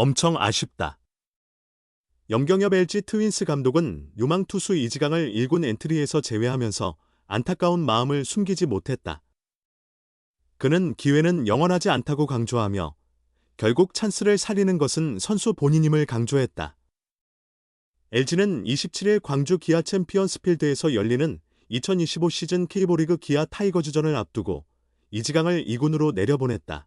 엄청 아쉽다. 염경엽 LG 트윈스 감독은 유망 투수 이지강을 1군 엔트리에서 제외하면서 안타까운 마음을 숨기지 못했다. 그는 기회는 영원하지 않다고 강조하며 결국 찬스를 살리는 것은 선수 본인임을 강조했다. LG는 27일 광주 기아 챔피언스 필드에서 열리는 2025 시즌 K리그 기아 타이거즈전을 앞두고 이지강을 2군으로 내려보냈다.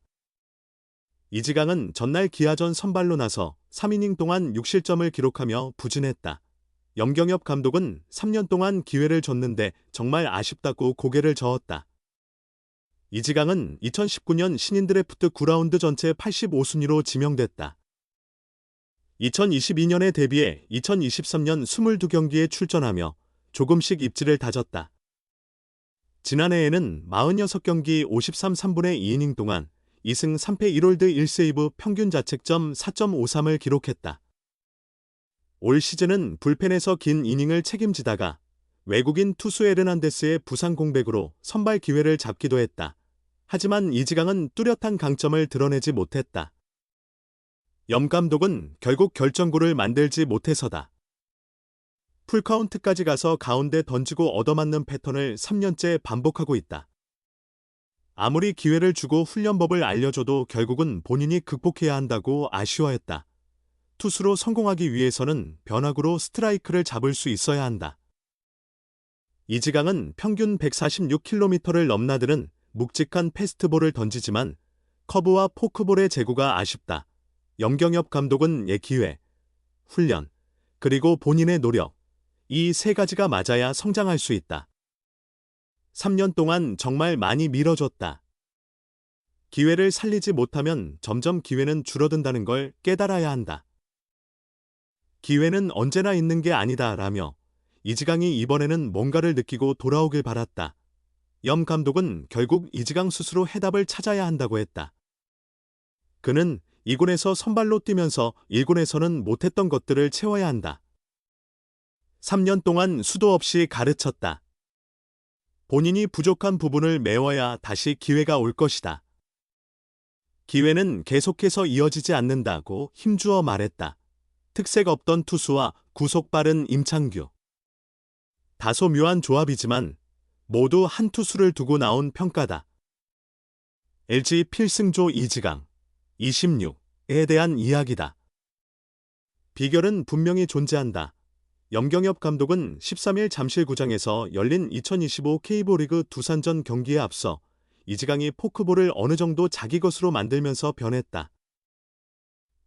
이지강은 전날 기아전 선발로 나서 3이닝 동안 6실점을 기록하며 부진했다. 염경엽 감독은 3년 동안 기회를 줬는데 정말 아쉽다고 고개를 저었다. 이지강은 2019년 신인 드래프트 9라운드 전체 85순위로 지명됐다. 2022년에 데뷔해 2023년 22경기에 출전하며 조금씩 입지를 다졌다. 지난해에는 46경기 53 3분의 2이닝 동안 2승 3패 1홀드 1세이브 평균 자책점 4.53을 기록했다. 올 시즌은 불펜에서 긴 이닝을 책임지다가 외국인 투수 에르난데스의 부상 공백으로 선발 기회를 잡기도 했다. 하지만 이지강은 뚜렷한 강점을 드러내지 못했다. 염 감독은 결국 결정구를 만들지 못해서다. 풀카운트까지 가서 가운데 던지고 얻어맞는 패턴을 3년째 반복하고 있다. 아무리 기회를 주고 훈련법을 알려줘도 결국은 본인이 극복해야 한다고 아쉬워했다. 투수로 성공하기 위해서는 변화구로 스트라이크를 잡을 수 있어야 한다. 이지강은 평균 146km를 넘나드는 묵직한 패스트볼을 던지지만 커브와 포크볼의 제구가 아쉽다. 염경엽 감독은 예 기회, 훈련, 그리고 본인의 노력, 이 세 가지가 맞아야 성장할 수 있다. 3년 동안 정말 많이 밀어줬다. 기회를 살리지 못하면 점점 기회는 줄어든다는 걸 깨달아야 한다. 기회는 언제나 있는 게 아니다 라며 이지강이 이번에는 뭔가를 느끼고 돌아오길 바랐다. 염 감독은 결국 이지강 스스로 해답을 찾아야 한다고 했다. 그는 2군에서 선발로 뛰면서 1군에서는 못했던 것들을 채워야 한다. 3년 동안 수도 없이 가르쳤다. 본인이 부족한 부분을 메워야 다시 기회가 올 것이다. 기회는 계속해서 이어지지 않는다고 힘주어 말했다. 특색 없던 투수와 구속 빠른 임창규. 다소 묘한 조합이지만 모두 한 투수를 두고 나온 평가다. LG 필승조 이지강 26에 대한 이야기다. 비결은 분명히 존재한다. 염경엽 감독은 13일 잠실구장에서 열린 2025 K보리그 두산전 경기에 앞서 이지강이 포크볼을 어느 정도 자기 것으로 만들면서 변했다.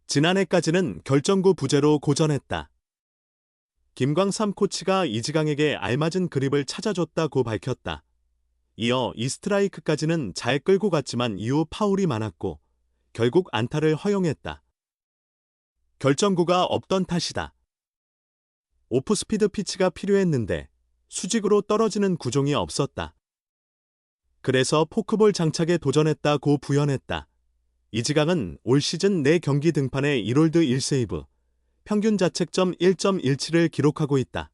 지난해까지는 결정구 부재로 고전했다. 김광삼 코치가 이지강에게 알맞은 그립을 찾아줬다고 밝혔다. 이어 이스트라이크까지는 잘 끌고 갔지만 이후 파울이 많았고 결국 안타를 허용했다. 결정구가 없던 탓이다. 오프스피드 피치가 필요했는데 수직으로 떨어지는 구종이 없었다. 그래서 포크볼 장착에 도전했다고 부연했다. 이지강은 올 시즌 4경기 등판에 1홀드 1세이브, 평균 자책점 1.17을 기록하고 있다.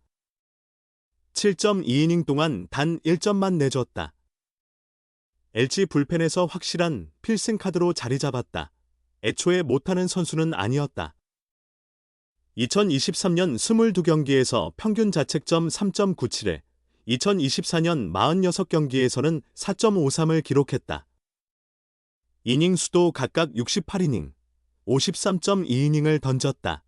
7.2이닝 동안 단 1점만 내줬다. LG 불펜에서 확실한 필승 카드로 자리 잡았다. 애초에 못하는 선수는 아니었다. 2023년 22경기에서 평균 자책점 3.97에 2024년 46경기에서는 4.53을 기록했다. 이닝 수도 각각 68이닝, 53.2이닝을 던졌다.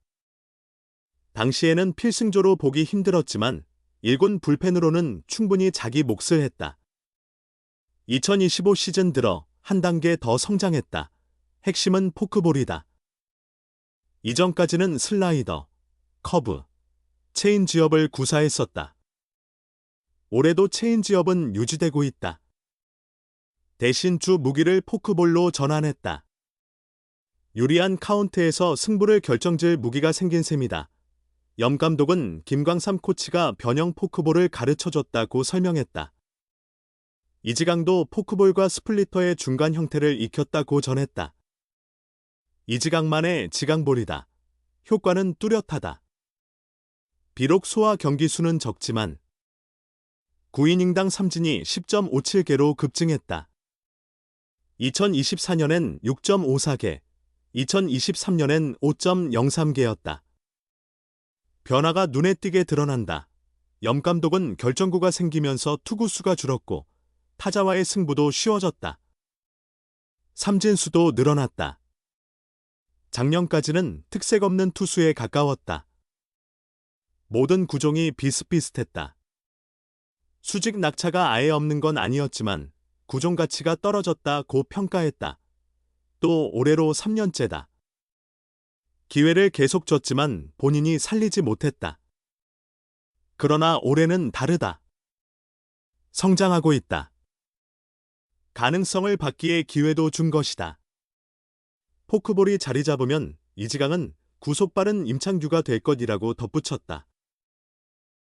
당시에는 필승조로 보기 힘들었지만 1군 불펜으로는 충분히 자기 몫을 했다. 2025 시즌 들어 한 단계 더 성장했다. 핵심은 포크볼이다. 이전까지는 슬라이더, 커브, 체인지업을 구사했었다. 올해도 체인지업은 유지되고 있다. 대신 주 무기를 포크볼로 전환했다. 유리한 카운트에서 승부를 결정질 무기가 생긴 셈이다. 염 감독은 김광삼 코치가 변형 포크볼을 가르쳐줬다고 설명했다. 이지강도 포크볼과 스플리터의 중간 형태를 익혔다고 전했다. 이지강만의 지강볼이다. 효과는 뚜렷하다. 비록 소화 경기 수는 적지만 9이닝당 3진이 10.57개로 급증했다. 2024년엔 6.54개, 2023년엔 5.03개였다. 변화가 눈에 띄게 드러난다. 염 감독은 결정구가 생기면서 투구수가 줄었고 타자와의 승부도 쉬워졌다. 삼진수도 늘어났다. 작년까지는 특색 없는 투수에 가까웠다. 모든 구종이 비슷비슷했다. 수직 낙차가 아예 없는 건 아니었지만 구종 가치가 떨어졌다고 평가했다. 또 올해로 3년째다. 기회를 계속 줬지만 본인이 살리지 못했다. 그러나 올해는 다르다. 성장하고 있다. 가능성을 받기에 기회도 준 것이다. 포크볼이 자리 잡으면 이지강은 구속 빠른 임창규가 될 것이라고 덧붙였다.